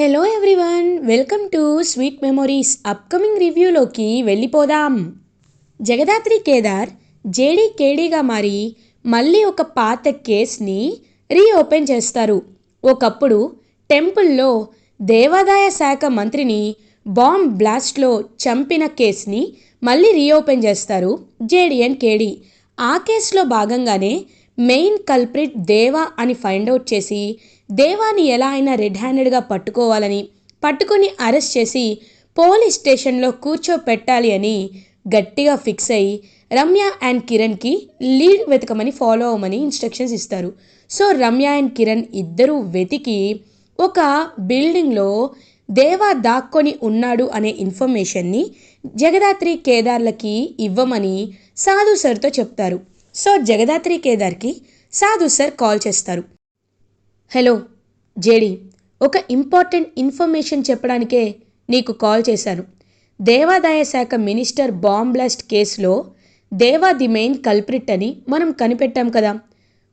Hello everyone welcome to sweet memories upcoming రివ్యూలోకి వెళ్ళిపోదాం. Jagadhatri Kedar JD కేడీగా మారి మళ్ళీ ఒక పాత కేస్ని రీఓపెన్ చేస్తారు. ఒకప్పుడు టెంపుల్లో దేవాదాయ శాఖ మంత్రిని బాంబ్ బ్లాస్ట్లో చంపిన కేస్ని మళ్ళీ రీఓపెన్ చేస్తారు జేడిఎన్ కేడీ. ఆ కేసులో భాగంగానే మెయిన్ కల్ప్రిట్ దేవా అని ఫైండ్ అవుట్ చేసి దేవాని ఎలా అయినా రెడ్ హ్యాండెడ్గా పట్టుకోవాలని పట్టుకొని అరెస్ట్ చేసి పోలీస్ స్టేషన్లో కూర్చోపెట్టాలి అని గట్టిగా ఫిక్స్ అయ్యి రమ్య అండ్ కిరణ్కి లీడ్ వెతకమని ఫాలో అవ్వమని ఇన్స్ట్రక్షన్స్ ఇస్తారు. సో రమ్య అండ్ కిరణ్ ఇద్దరూ వెతికి ఒక బిల్డింగ్లో దేవా దాక్కొని ఉన్నాడు అనే ఇన్ఫర్మేషన్ని జగదాత్రి కేదార్లకి ఇవ్వమని సాధు సార్తో చెప్తారు. సో జగదాత్రి కేదార్కి సాధు సార్ కాల్ చేస్తారు. Hello JD. ఒక ఇంపార్టెంట్ ఇన్ఫర్మేషన్ చెప్పడానికే నీకు కాల్ చేశాను. దేవాదాయ శాఖ మినిస్టర్ బాంబ్ బ్లాస్ట్ కేసులో దేవా ది మెయిన్ కల్ప్రిట్ అని మనం కనిపెట్టాం కదా.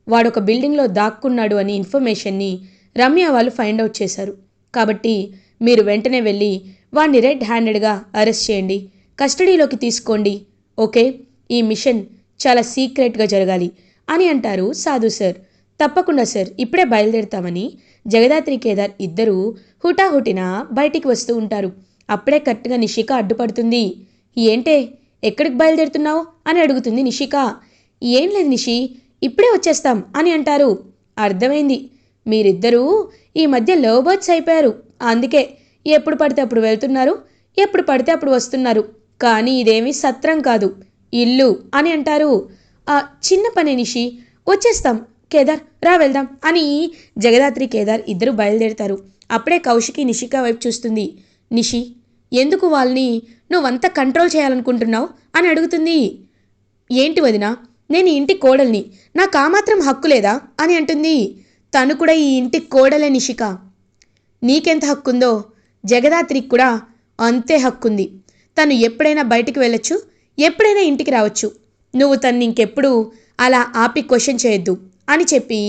వాడొక బిల్డింగ్లో దాక్కున్నాడు అని ఇన్ఫర్మేషన్ని రమ్య వాళ్ళు ఫైండ్ అవుట్ చేశారు. కాబట్టి మీరు వెంటనే వెళ్ళి వాడిని రెడ్ హ్యాండెడ్గా అరెస్ట్ చేయండి. కస్టడీలోకి తీసుకోండి. ఓకే? ఈ మిషన్ చాలా సీక్రెట్గా జరగాలి అని అంటారు సాధు సార్. తప్పకుండా సార్ ఇప్పుడే బయలుదేరుతామని జగదాత్రి కేదార్ ఇద్దరూ హుటాహుటిన బయటికి వస్తూ ఉంటారు. అప్పుడే కరెక్ట్గా నిషిక అడ్డుపడుతుంది. ఏంటే ఎక్కడికి బయలుదేరుతున్నావు? అని అడుగుతుంది నిషిక. ఏం లేదు నిషి ఇప్పుడే వచ్చేస్తాం అని అంటారు. అర్థమైంది. మీరిద్దరూ ఈ మధ్య లవ్ బర్డ్స్ అయిపోయారు. అందుకే ఎప్పుడు పడితే అప్పుడు వెళ్తున్నారు ఎప్పుడు పడితే అప్పుడు వస్తున్నారు. కానీ ఇదేమీ సత్రం కాదు ఇల్లు అని అంటారు. ఆ చిన్న పని నిషి వచ్చేస్తాం. కేదార్ రా వెళ్దాం అని జగదాత్రి కేదార్ ఇద్దరు బయలుదేరుతారు. అప్పుడే కౌశికి నిషిక వైపు చూస్తుంది. నిషి ఎందుకు వాళ్ళని నువ్వంతా కంట్రోల్ చేయాలనుకుంటున్నావు అని అడుగుతుంది. ఏంటి వదినా నేను ఈ ఇంటి కోడల్ని నాకు ఆ మాత్రం హక్కు లేదా అని అంటుంది. తను కూడా ఈ ఇంటి కోడలే నిషిక. నీకెంత హక్కుందో జగదాత్రికి కూడా అంతే హక్కుంది. తను ఎప్పుడైనా బయటికి వెళ్ళొచ్చు ఎప్పుడైనా ఇంటికి రావచ్చు. నువ్వు తన్ని ఇంకెప్పుడు అలా ఆపి క్వశ్చన్ చేయొద్దు. అని చెప్పి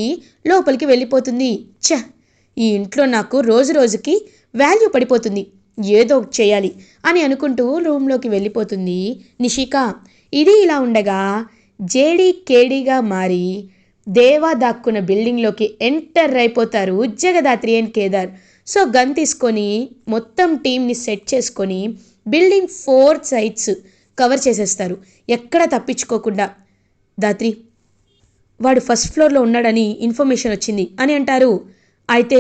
లోపలికి వెళ్ళిపోతుంది. ఛ! ఈ ఇంట్లో నాకు రోజు రోజుకి వాల్యూ పడిపోతుంది. ఏదో ఒకటి చేయాలి అని అనుకుంటూ రూమ్లోకి వెళ్ళిపోతుంది నిషిక. ఇది ఇలా ఉండగా జేడీ కేడీగా మారి దేవా దాక్కున్న బిల్డింగ్లోకి ఎంటర్ అయిపోతారు Jagadhatri and Kedar. So gun తీసుకొని మొత్తం టీంని సెట్ చేసుకొని బిల్డింగ్ ఫోర్ సైడ్స్ కవర్ చేసేస్తారు. ఎక్కడ తప్పించుకోకుండా. దాత్రి వాడు ఫస్ట్ ఫ్లోర్లో ఉన్నాడని ఇన్ఫర్మేషన్ వచ్చింది. అని అంటారు. అయితే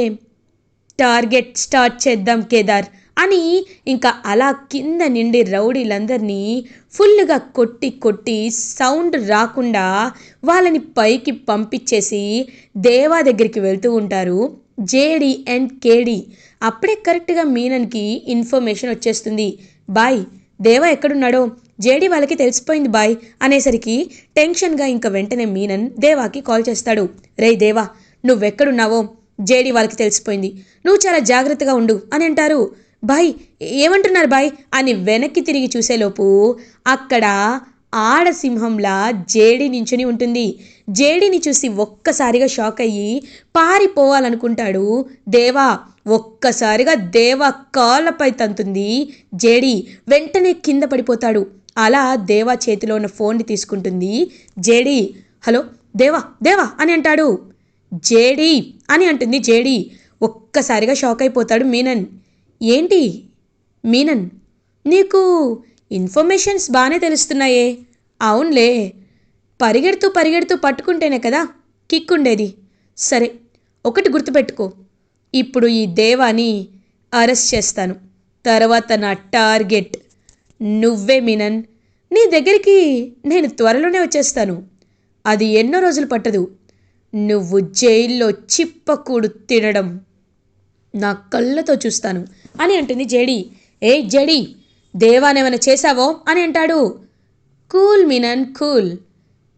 టార్గెట్ స్టార్ట్ చేద్దాం కేదార్ అని ఇంకా అలా కింద నిండి రౌడీలందరినీ ఫుల్గా కొట్టి కొట్టి సౌండ్ రాకుండా వాళ్ళని పైకి పంపించేసి దేవా దగ్గరికి వెళ్తూ ఉంటారు. జేడి అండ్ కేడి అప్పుడే కరెక్ట్గా మీనన్కి ఇన్ఫర్మేషన్ వచ్చేస్తుంది. బాయ్ దేవా ఎక్కడున్నాడో? జేడి వాళ్ళకి తెలిసిపోయింది బాయ్ అనేసరికి టెన్షన్గా ఇంకా వెంటనే మీనన్ దేవాకి కాల్ చేస్తాడు. రే దేవా నువ్వెక్కడున్నావో? జేడి వాళ్ళకి తెలిసిపోయింది. నువ్వు చాలా జాగ్రత్తగా ఉండు అని అంటారు. బాయ్ ఏమంటున్నారు బాయ్? అని వెనక్కి తిరిగి చూసేలోపు అక్కడ ఆడసింహంలా జేడి నించుని ఉంటుంది. జేడిని చూసి ఒక్కసారిగా షాక్ అయ్యి పారిపోవాలనుకుంటాడు. దేవా ఒక్కసారిగా దేవా కాళ్ళపై తంతుంది జేడి వెంటనే కింద పడిపోతాడు. అలా దేవా చేతిలో ఉన్న ఫోన్ని తీసుకుంటుంది. జేడి హలో దేవా దేవా అని అంటాడు. జేడి అని అంటుంది. జేడి ఒక్కసారిగా షాక్ అయిపోతాడు మీనన్. ఏంటి మీనన్ నీకు ఇన్ఫర్మేషన్స్ బాగానే తెలుస్తున్నాయే. అవునులే పరిగెడుతూ పరిగెడుతూ పట్టుకుంటేనే కదా కిక్ ఉండేది సరే ఒకటి గుర్తుపెట్టుకో. ఇప్పుడు ఈ దేవాని అరెస్ట్ చేస్తాను. తర్వాత నా టార్గెట్ నువ్వే మీనన్. నీ దగ్గరికి నేను త్వరలోనే వచ్చేస్తాను. అది ఎన్నో రోజులు పట్టదు. నువ్వు జైల్లో చిప్పకూడు తినడం. నా కళ్ళతో చూస్తాను. అని అంటుంది జేడి. ఏ జేడి దేవానేమైనా చేశావో? అని అంటాడు. కూల్ మినన్ కూల్.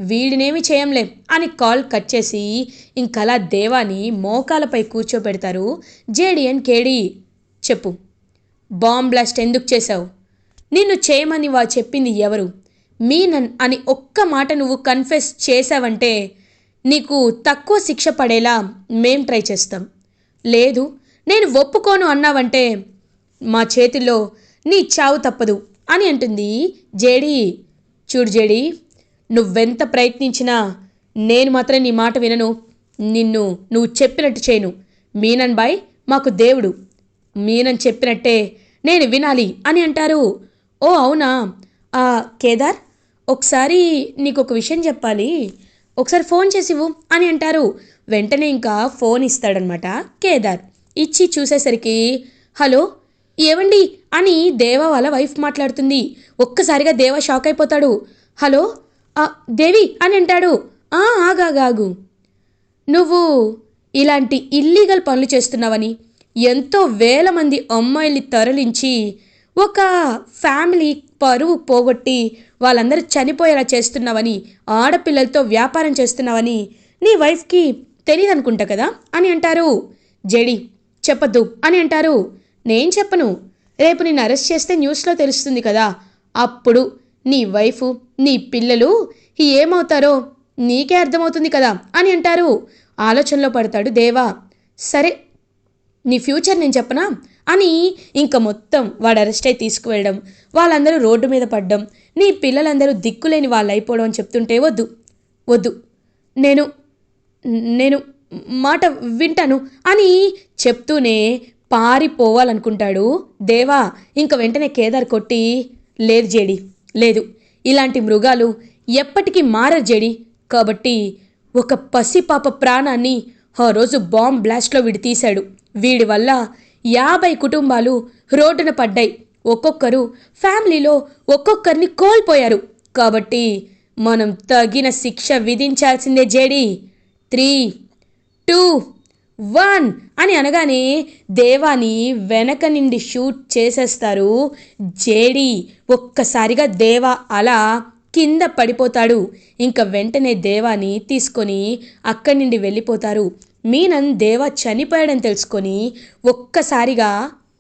వీడినేమి చేయంలే అని కాల్ కట్ చేసి ఇంకలా దేవాని మోకాలపై కూర్చోబెడతారు జేడి అండ్ కేడి. చెప్పు. బాంబ్ బ్లాస్ట్ ఎందుకు చేశావు? నిన్ను చేయమని వా చెప్పింది ఎవరు? మీనన్ అని ఒక్క మాట నువ్వు కన్ఫెస్ చేశావంటే నీకు తక్కువ శిక్ష పడేలా మేం ట్రై చేస్తాం. లేదు నేను ఒప్పుకోను అన్నావంటే మా చేతిలో నీ చావు తప్పదు అని అంటుంది జేడి. చూడు జేడి నువ్వెంత ప్రయత్నించినా నేను మాత్రం నీ మాట వినను. నిన్ను నువ్వు చెప్పినట్టు చేయను. మీనన్ బాయ్ మాకు దేవుడు. మీనన్ చెప్పినట్టే నేను వినాలి అని అంటారు. ఓ అవునా? ఆ, కేదార్ ఒకసారి నీకు ఒక విషయం చెప్పాలి. ఒకసారి ఫోన్ చేసివు అని అంటారు. వెంటనే ఇంకా ఫోన్ ఇస్తాడనమాట కేదార్. ఇచ్చి చూసేసరికి హలో ఏవండి అని దేవ వాళ్ళ వైఫ్ మాట్లాడుతుంది. ఒక్కసారిగా దేవ షాక్ అయిపోతాడు. హలో దేవి అని అంటాడు. ఆగాగాగు నువ్వు ఇలాంటి ఇల్లీగల్ పనులు చేస్తున్నావని ఎంతో వేల మంది అమ్మాయిల్ని తరలించి ఒక ఫ్యామిలీ పరువు పోగొట్టి వాళ్ళందరూ చనిపోయేలా చేస్తున్నావని ఆడపిల్లలతో వ్యాపారం చేస్తున్నావని నీ వైఫ్కి తెలియదు అనుకుంటా కదా అని అంటారు. జడి చెప్పద్దు అని అంటారు. నేను చెప్పను. రేపు నిన్ను అరెస్ట్ చేస్తే న్యూస్లో తెలుస్తుంది కదా. అప్పుడు నీ వైఫ్ నీ పిల్లలు ఏమవుతారో నీకే అర్థమవుతుంది కదా అని అంటారు. ఆలోచనలో పడతాడు దేవా. సరే నీ ఫ్యూచర్ నేను చెప్పనా? అని ఇంక మొత్తం వాడు అరెస్ట్ అయి తీసుకువెళ్ళడం వాళ్ళందరూ రోడ్డు మీద పడ్డం నీ పిల్లలందరూ దిక్కులేని వాళ్ళు అయిపోవడం అని చెప్తుంటే వద్దు వద్దు. నేను నేను మాట వింటాను అని చెప్తూనే పారిపోవాలనుకుంటాడు. దేవా ఇంక వెంటనే కేదార్ కొట్టి లేదు జేడి లేదు. ఇలాంటి మృగాలు ఎప్పటికీ మారరు జేడి. కాబట్టి ఒక పసిపాప ప్రాణాన్ని ఆ రోజు బాంబ్ బ్లాస్ట్లో వీడు తీశాడు. వీడి వల్ల యాభై కుటుంబాలు రోడ్డున పడ్డాయి. ఒక్కొక్కరు ఫ్యామిలీలో ఒక్కొక్కరిని కోల్పోయారు. కాబట్టి మనం తగిన శిక్ష విధించాల్సిందే జేడి. త్రీ టూ వన్ అని అనగానే దేవాని వెనక నుండి షూట్ చేసేస్తారు జేడి. ఒక్కసారిగా దేవా అలా కింద పడిపోతాడు. ఇంకా వెంటనే దేవాని తీసుకొని అక్కడి నుండి వెళ్ళిపోతారు. మీనన్ దేవా చనిపోయాడని తెలుసుకొని ఒక్కసారిగా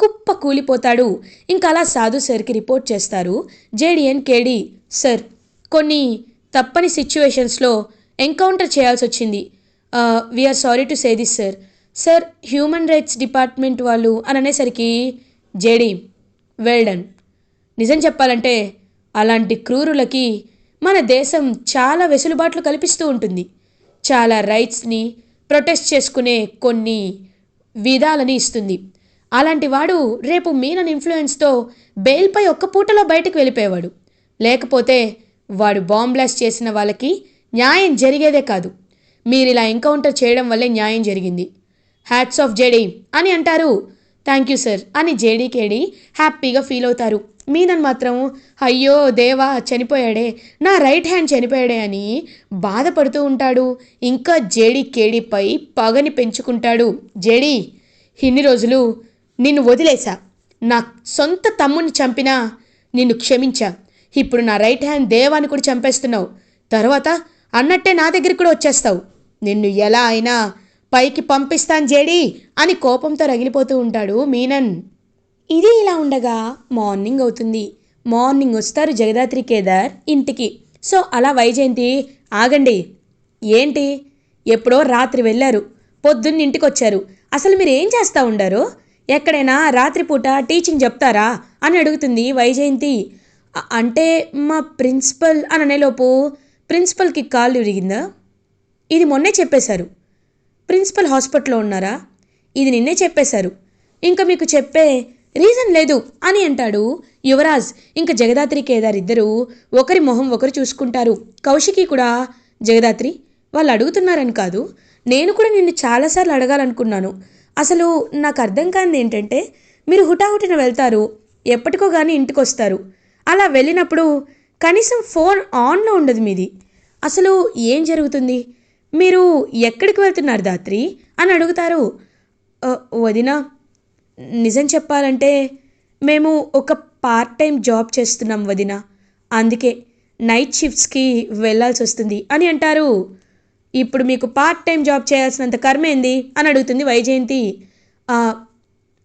కుప్ప కూలిపోతాడు. ఇంకా అలా సాధు సార్కి రిపోర్ట్ చేస్తారు. జేడిఎన్ కేడి సార్ కొన్ని తప్పని సిచ్యువేషన్స్లో ఎన్కౌంటర్ చేయాల్సి వచ్చింది. We're sorry to say this sir sir human rights department వాళ్ళు అని అనేసరికి జేడి వెల్డన్ నిజం చెప్పాలంటే అలాంటి క్రూరులకి మన దేశం చాలా వెసులుబాట్లు కల్పిస్తూ ఉంటుంది. చాలా రైట్స్ని ప్రొటెస్ట్ చేసుకునే కొన్ని విధాలని ఇస్తుంది. అలాంటి వాడు రేపు మీనన్ ఇన్ఫ్లుయెన్స్తో బెయిల్పై ఒక్క పూటలో బయటకు వెళ్ళిపోయేవాడు. లేకపోతే వాడు బాంబ్ బ్లాస్ట్ చేసిన వాళ్ళకి న్యాయం జరిగేదే కాదు. మీరు ఇలా ఎన్కౌంటర్ చేయడం వల్లే న్యాయం జరిగింది. హ్యాట్స్ ఆఫ్ జేడీ అని అంటారు. థ్యాంక్ యూ సార్ అని జేడీకేడి హ్యాపీగా ఫీల్ అవుతారు. మీనన్ మాత్రం అయ్యో దేవా చనిపోయాడే నా రైట్ హ్యాండ్ చనిపోయాడే అని బాధపడుతూ ఉంటాడు. ఇంకా జేడి కేడిపై పగని పెంచుకుంటాడు. జేడి ఇన్ని రోజులు నిన్ను వదిలేశా. నా సొంత తమ్ముని చంపినా నిన్ను క్షమించా. ఇప్పుడు నా రైట్ హ్యాండ్ దేవాన్ని కూడా చంపేస్తున్నావు. తర్వాత అన్నట్టే నా దగ్గరికి కూడా వచ్చేస్తావు. నిన్ను ఎలా అయినా పైకి పంపిస్తాను జేడి అని కోపంతో రగిలిపోతూ ఉంటాడు మీనన్. ఇది ఇలా ఉండగా మార్నింగ్ అవుతుంది. మార్నింగ్ వస్తారు జగదాత్రి కేదార్ ఇంటికి. సో అలా వైజయంతి ఆగండి. ఏంటి? ఎప్పుడో రాత్రి వెళ్ళారు. పొద్దున్న ఇంటికి వచ్చారు అసలు మీరు ఏం చేస్తూ ఉండారు? ఎక్కడైనా రాత్రిపూట టీచింగ్ చెప్తారా? అని అడుగుతుంది వైజయంతి. అంటే మా ప్రిన్సిపల్ అని అనేలోపు ప్రిన్సిపల్కి కాళ్ళు విరిగిందా? ఇది మొన్నే చెప్పేశారు. ప్రిన్సిపల్ హాస్పిటల్లో ఉన్నారా? ఇది నిన్నే చెప్పేశారు. ఇంకా మీకు చెప్పే రీజన్ లేదు అని అంటాడు యువరాజ్. ఇంకా జగదాత్రి కేదారిద్దరూ ఒకరి మొహం ఒకరు చూసుకుంటారు. కౌశికి కూడా జగదాత్రి వాళ్ళు అడుగుతున్నారని కాదు. నేను కూడా నిన్ను చాలాసార్లు అడగాలనుకున్నాను. అసలు నాకు అర్థం కానిది ఏంటంటే మీరు హుటాహుటిన వెళ్తారు. ఎప్పటికో కానీ ఇంటికి వస్తారు అలా వెళ్ళినప్పుడు కనీసం ఫోన్ ఆన్లో ఉండదు మీది. అసలు ఏం జరుగుతుంది? మీరు ఎక్కడికి వెళ్తున్నారు దాత్రి అని అడుగుతారు. వదినా నిజం చెప్పాలంటే మేము ఒక పార్ట్ టైం జాబ్ చేస్తున్నాం వదిన. అందుకే నైట్ షిఫ్ట్స్కి వెళ్ళాల్సి వస్తుంది అని అంటారు. ఇప్పుడు మీకు పార్ట్ టైం జాబ్ చేయాల్సినంత కర్మ ఏంది? అని అడుగుతుంది వైజయంతి.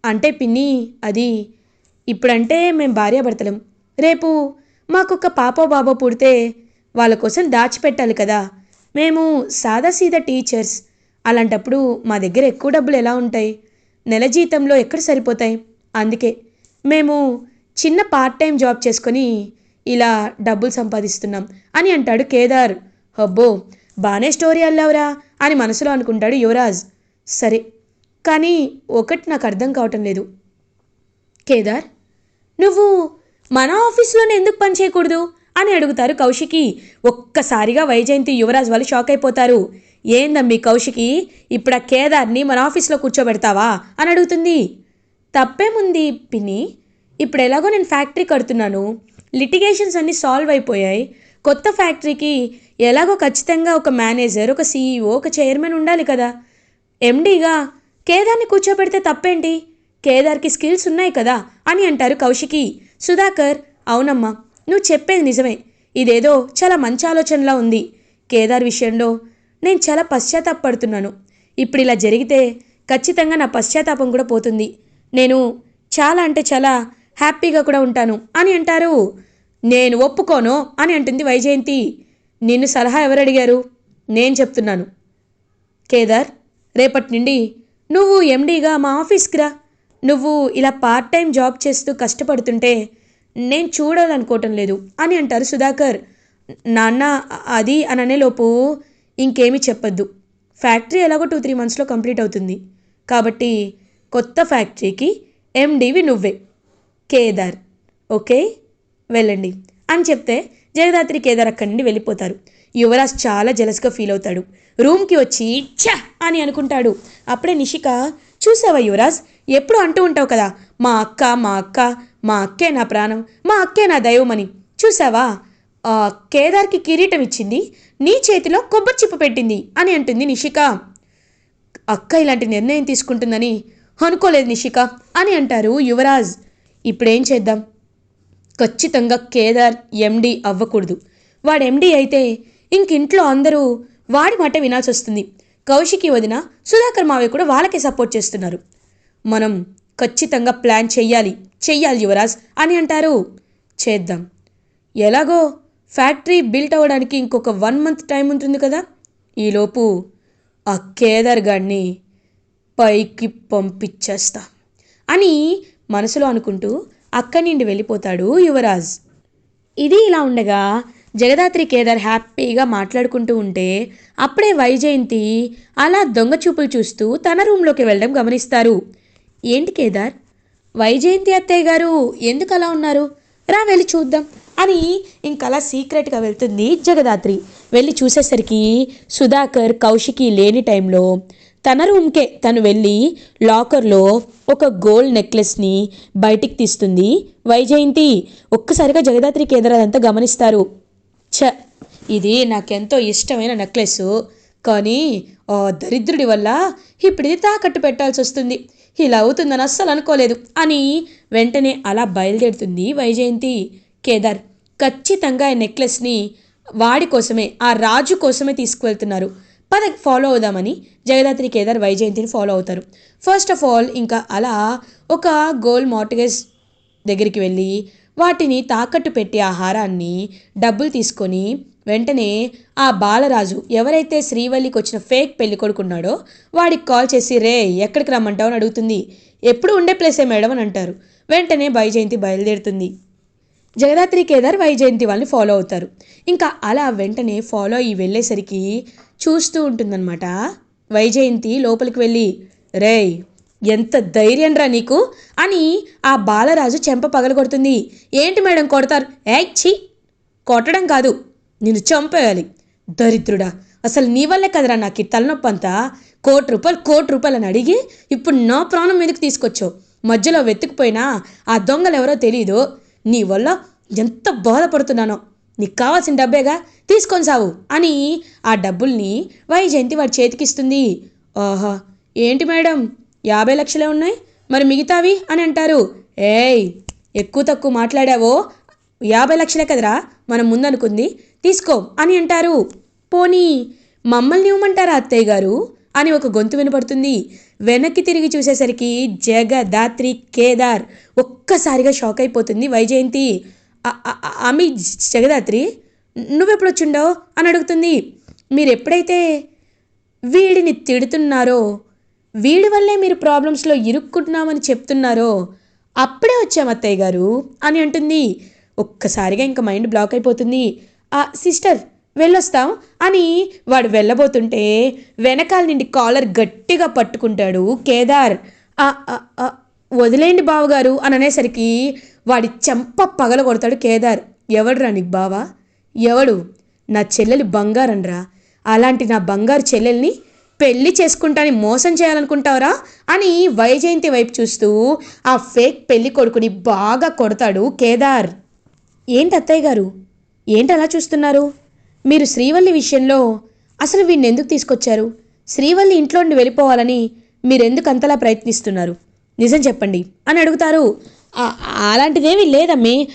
అంటే పిన్ని అది ఇప్పుడంటే మేము భార్యాభర్తలం. రేపు మాకొక పాపో బాబో పుడితే వాళ్ళ కోసం దాచిపెట్టాలి కదా. మేము సాదాసీదా టీచర్స్ అలాంటప్పుడు మా దగ్గర ఎక్కువ డబ్బులు ఎలా ఉంటాయి? నెల జీతంలో ఎక్కడ సరిపోతాయి? అందుకే మేము చిన్న పార్ట్ టైం జాబ్ చేసుకొని ఇలా డబ్బులు సంపాదిస్తున్నాం అని అంటాడు కేదార్. అబ్బో బాగానే స్టోరీ అల్లావురా అని మనసులో అనుకుంటాడు యువరాజ్. సరే కానీ ఒకటి నాకు అర్థం కావటం లేదు. కేదార్ నువ్వు మన ఆఫీస్లోనే ఎందుకు పని చేయకూడదు? అని అడుగుతారు కౌశికి. ఒక్కసారిగా వైజయంతి యువరాజ్ వాళ్ళు షాక్ అయిపోతారు. ఏందమ్మి కౌశికి ఇప్పుడు ఆ కేదార్ని మన ఆఫీస్లో కూర్చోబెడతావా? అని అడుగుతుంది. తప్పేముంది పిన్ని? ఇప్పుడు ఎలాగో నేను ఫ్యాక్టరీ కడుతున్నాను. లిటిగేషన్స్ అన్నీ సాల్వ్ అయిపోయాయి. కొత్త ఫ్యాక్టరీకి ఎలాగో ఖచ్చితంగా ఒక మేనేజర్ ఒక సీఈఓ ఒక చైర్మన్ ఉండాలి కదా. ఎండీగా కేదార్ని కూర్చోబెడితే తప్పేంటి? కేదార్కి స్కిల్స్ ఉన్నాయి కదా? అని అంటారు కౌశికి. సుధాకర్ అవునమ్మా. నువ్వు చెప్పేది నిజమే. ఇదేదో చాలా మంచి ఆలోచనలా ఉంది. కేదార్ విషయంలో నేను చాలా పశ్చాత్తాపడుతున్నాను. ఇప్పుడు ఇలా జరిగితే ఖచ్చితంగా నా పశ్చాత్తాపం కూడా పోతుంది. నేను చాలా అంటే చాలా హ్యాపీగా కూడా ఉంటాను. అని అంటారు. నేను ఒప్పుకోను అని అంటుంది వైజయంతి. నిన్ను సలహా ఎవరు అడిగారు? నేను చెప్తున్నాను. కేదార్ రేపటి నుండి నువ్వు ఎండీగా మా ఆఫీస్కి రా. నువ్వు ఇలా పార్ట్ టైం జాబ్ చేస్తూ కష్టపడుతుంటే నేను చూడాలనుకోవటం లేదు అని అంటారు సుధాకర్. నాన్న అది అని అనేలోపు ఇంకేమీ చెప్పొద్దు. ఫ్యాక్టరీ ఎలాగో టూ త్రీ మంత్స్లో కంప్లీట్ అవుతుంది. కాబట్టి కొత్త ఫ్యాక్టరీకి ఎండీవి నువ్వే. కేదార్. ఓకే? వెళ్ళండి. అని చెప్తే జగదాత్రి కేదార్ అక్కడి నుండి వెళ్ళిపోతారు. యువరాజ్ చాలా జలస్గా ఫీల్ అవుతాడు. రూమ్కి వచ్చి ఛ! అని అనుకుంటాడు. అప్పుడే నిషిక చూసావా యువరాజ్? ఎప్పుడు అంటూ ఉంటావు కదా మా అక్క మా అక్క మా అక్కే నా ప్రాణం మా అక్కే నా దైవమని. చూసావా ఆ, కేదార్కి కిరీటం ఇచ్చింది నీ చేతిలో కొబ్బరి చిప్ప పెట్టింది అని అంటుంది నిషిక. అక్క ఇలాంటి నిర్ణయం తీసుకుంటుందని అనుకోలేదు నిషిక అని అంటారు యువరాజ్. ఇప్పుడేం చేద్దాం? ఖచ్చితంగా కేదార్ ఎండి అవ్వకూడదు. వాడు ఎండి అయితే ఇంక ఇంట్లో అందరూ వాడి మాట వినాల్సి వస్తుంది కౌశికి వదిన సుధాకర్ మావయ్య కూడా వాళ్ళకే సపోర్ట్ చేస్తున్నారు. మనం ఖచ్చితంగా ప్లాన్ చెయ్యాలి. చెయ్యాలి యువరాజ్ అని అంటారు. చేద్దాం. ఎలాగో? ఫ్యాక్టరీ బిల్ట్ అవ్వడానికి ఇంకొక వన్ మంత్ టైం ఉంటుంది కదా? ఈలోపు ఆ కేదార్ గాడిని పైకి పంపించేస్తా అని మనసులో అనుకుంటూ అక్కడి నుండి వెళ్ళిపోతాడు యువరాజ్. ఇది ఇలా ఉండగా జగదాత్రి కేదార్ హ్యాపీగా మాట్లాడుకుంటూ ఉంటే అప్పుడే వైజయంతి అలా దొంగ చూపులు చూస్తూ తన రూమ్లోకి వెళ్ళడం గమనిస్తారు. ఏంటి కేదార్? వైజయంతి అత్తయ్య గారు ఎందుకు అలా ఉన్నారు? రా వెళ్ళి చూద్దాం అని ఇంకలా సీక్రెట్గా వెళ్తుంది జగదాత్రి. వెళ్ళి చూసేసరికి సుధాకర్ కౌశికి లేని టైంలో తన రూమ్కే తను వెళ్ళి లాకర్లో ఒక గోల్డ్ నెక్లెస్ని బయటికి తీస్తుంది. వైజయంతి ఒక్కసారిగా జగదాత్రి కేంద్రాలంతా గమనిస్తారు. ఛ ఇది నాకెంతో ఇష్టమైన నెక్లెస్. కానీ ఆ దరిద్రుడి వల్ల ఇప్పుడు ఇది తాకట్టు పెట్టాల్సి వస్తుంది ఇలా అవుతుందని అస్సలు అనుకోలేదు. అని వెంటనే అలా బయలుదేరుతుంది వైజయంతి. కేదార్ ఖచ్చితంగా ఈ నెక్లెస్ని వాడి కోసమే ఆ రాజు కోసమే తీసుకువెళ్తున్నారు. పద ఫాలో అవుదామని జగదాత్రి కేదార్ వైజయంతిని ఫాలో అవుతారు. ఫస్ట్ ఆఫ్ ఆల్ ఇంకా అలా ఒక గోల్డ్ మార్టిగేజ్ దగ్గరికి వెళ్ళి వాటిని తాకట్టు పెట్టి ఆ హారాన్ని డబ్బులు తీసుకొని వెంటనే ఆ బాలరాజు ఎవరైతే శ్రీవల్లికి వచ్చిన ఫేక్ పెళ్ళి కొడుకున్నాడో వాడికి కాల్ చేసి రే ఎక్కడికి రమ్మంటావు? అని అడుగుతుంది. ఎప్పుడు ఉండే ప్లేసే మేడం అని అంటారు. వెంటనే వైజయంతి బయలుదేరుతుంది. జగదాత్రి కేదార్ వైజయంతి వాళ్ళని ఫాలో అవుతారు. ఇంకా అలా వెంటనే ఫాలో అయ్యి వెళ్ళేసరికి చూస్తూ ఉంటుందన్నమాట వైజయంతి లోపలికి వెళ్ళి రేయ్ ఎంత ధైర్యం రా నీకు అని ఆ బాలరాజు చెంప పగలగొడుతుంది. ఏంటి మేడం కొడతారు? యాక్చి ఛీ కొట్టడం కాదు. నిన్ను చంపేయాలి. దరిద్రుడా అసలు నీ వల్లే కదరా నాకు ఈ తలనొప్పి అంతా? కోటి రూపాయలు కోటి రూపాయలు అని అడిగి ఇప్పుడు నా ప్రాణం మీదకి తీసుకొచ్చావు? మధ్యలో వెతుకుపోయినా ఆ దొంగలు ఎవరో తెలియదు నీ వల్ల ఎంత బాధపడుతున్నానో. నీకు కావాల్సిన డబ్బేగా? తీసుకొని సావు అని ఆ డబ్బుల్ని వైజయంతి వాడి చేతికిస్తుంది. ఆహా ఏంటి మేడం? యాభై లక్షలే ఉన్నాయి? మరి మిగతావి? అని అంటారు. ఏయ్ ఎక్కువ తక్కువ మాట్లాడావో? యాభై లక్షలే కదరా? మనం ముందనుకుంది. తీసుకో అని అంటారు. పోనీ మమ్మల్ని ఇవ్వమంటారా అత్తయ్య గారు? అని ఒక గొంతు వినపడుతుంది. వెనక్కి తిరిగి చూసేసరికి జగదాత్రి కేదార్ ఒక్కసారిగా షాక్ అయిపోతుంది వైజయంతి. ఆమె అమి జగదాత్రి నువ్వెప్పుడు వచ్చిండవు అని అడుగుతుంది. మీరు ఎప్పుడైతే వీడిని తిడుతున్నారో వీడి వల్లే మీరు ప్రాబ్లమ్స్లో ఇరుక్కుంటున్నామని చెప్తున్నారో అప్పుడే వచ్చాం అత్తయ్య గారు అని అంటుంది. ఒక్కసారిగా ఇంకా మైండ్ బ్లాక్ అయిపోతుంది. సిస్టర్ వెళ్ళొస్తాం అని వాడు వెళ్ళబోతుంటే వెనకాల నుండి కాలర్ గట్టిగా పట్టుకుంటాడు కేదార్. వదిలేండి వదిలేయండి బావగారు అని అనేసరికి వాడి చెంప పగల కొడతాడు కేదార్. ఎవడురా నీకు బావా? ఎవడు? నా చెల్లెలి బంగారనరా అలాంటి నా బంగారు చెల్లెల్ని పెళ్ళి చేసుకుంటాని మోసం చేయాలనుకుంటావరా అని వైజయంతి వైపు చూస్తూ ఆ ఫేక్ పెళ్ళి కొడుకుని బాగా కొడతాడు కేదార్. ఏంటి అత్తయ్య గారు? ఏంటి అలా చూస్తున్నారు? మీరు శ్రీవల్లి విషయంలో అసలు వీడిని ఎందుకు తీసుకొచ్చారు? శ్రీవల్లి ఇంట్లో నుండి వెళ్ళిపోవాలని మీరెందుకు అంతలా ప్రయత్నిస్తున్నారు? నిజం చెప్పండి. అని అడుగుతారు. అలాంటిదేమీ లేదమ్మి.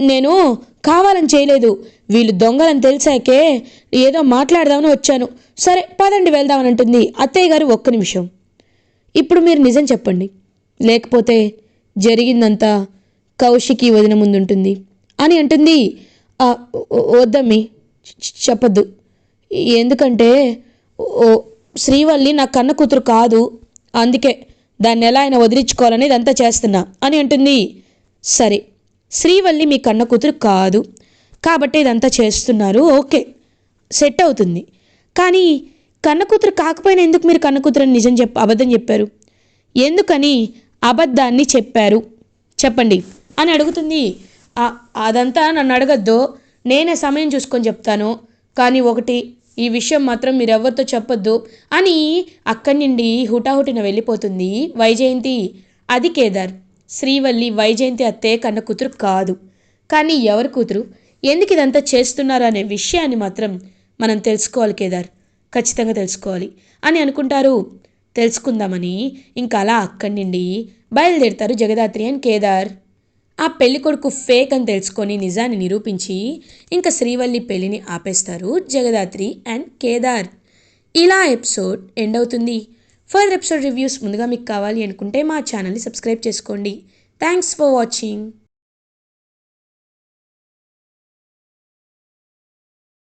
నేను కావాలని చేయలేదు. వీళ్ళు దొంగలని తెలిసాకే ఏదో మాట్లాడదామని వచ్చాను. సరే పదండి వెళ్దామని అంటుంది అత్తయ్య గారు ఒక్క నిమిషం. ఇప్పుడు మీరు నిజం చెప్పండి. లేకపోతే జరిగిందంతా కౌశికి వదిన ముందుంటుంది అని అంటుంది వద్దమ్మి. చెప్పద్దు. ఎందుకంటే ఓ శ్రీవల్లి నా కన్న కూతురు కాదు. అందుకే దాన్ని ఎలా ఆయన వదిలించుకోవాలని ఇదంతా చేస్తున్నా అని అంటుంది. సరే శ్రీవల్లి మీ కన్న కూతురు కాదు. కాబట్టి ఇదంతా చేస్తున్నారు. ఓకే సెట్ అవుతుంది. కానీ కన్న కూతురు కాకపోయినా ఎందుకు మీరు కన్న కూతురు నిజం చెప్ప అబద్ధం చెప్పారు? ఎందుకని అబద్ధాన్ని చెప్పారు? చెప్పండి అని అడుగుతుంది. అదంతా నన్ను అడగద్దు. నేనే సమయం చూసుకొని చెప్తాను. కానీ ఒకటి ఈ విషయం మాత్రం మీరు ఎవరితో చెప్పొద్దు అని అక్కడి నుండి హుటాహుటిన వెళ్ళిపోతుంది వైజయంతి. అది కేదార్. శ్రీవల్లి వైజయంతి అత్తే కన్న కూతురు కాదు. కానీ ఎవరి కూతురు? ఎందుకు ఇదంతా చేస్తున్నారు అనే విషయాన్ని మాత్రం మనం తెలుసుకోవాలి కేదార్. ఖచ్చితంగా తెలుసుకోవాలి. అని అనుకుంటారు. తెలుసుకుందామని ఇంకా అలా అక్కడి నుండి బయలుదేరుతారు జగదాత్రి అండ్ కేదార్. ఆ పెళ్ళి కొడుకు ఫేక్ అని తెలుసుకొని నిజాన్ని నిరూపించి ఇంకా శ్రీవల్లి పెళ్ళిని ఆపేస్తారు జగదాత్రి అండ్ కేదార్. ఇలా ఎపిసోడ్ ఎండ్ అవుతుంది. ఫర్దర్ ఎపిసోడ్ రివ్యూస్ ముందుగా మీకు కావాలి అనుకుంటే మా ఛానల్ని సబ్స్క్రైబ్ చేసుకోండి. Thanks for watching